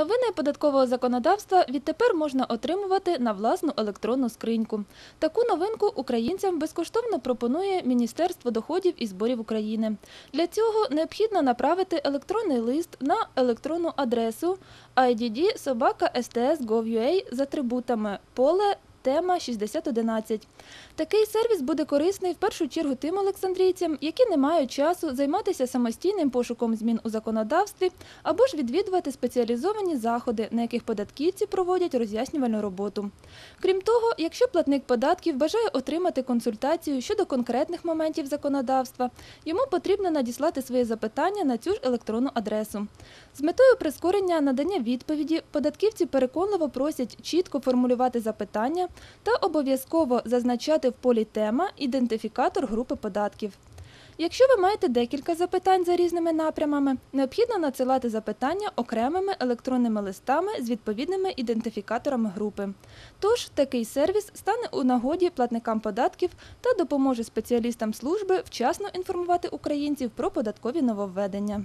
Новини податкового законодавства відтепер можна отримувати на власну електронну скриньку. Таку новинку українцям безкоштовно пропонує Міністерство доходів і зборів України. Для цього необхідно направити електронний лист на електронну адресу idd.sts.gov.ua з атрибутами поле Тема 6011. Такий сервіс буде корисний в першу чергу тим олександрійцям, які не мають часу займатися самостійним пошуком змін у законодавстві або ж відвідувати спеціалізовані заходи, на яких податківці проводять роз'яснювальну роботу. Крім того, якщо платник податків бажає отримати консультацію щодо конкретних моментів законодавства, йому потрібно надіслати своє запитання на цю ж електронну адресу. З метою прискорення надання відповіді податківці переконливо просять чітко формулювати запитання та обов'язково зазначати в полі тема ідентифікатор групи податків. Якщо ви маєте декілька запитань за різними напрямами, необхідно надсилати запитання окремими електронними листами з відповідними ідентифікаторами групи. Тож такий сервіс стане у нагоді платникам податків та допоможе спеціалістам служби вчасно інформувати українців про податкові нововведення.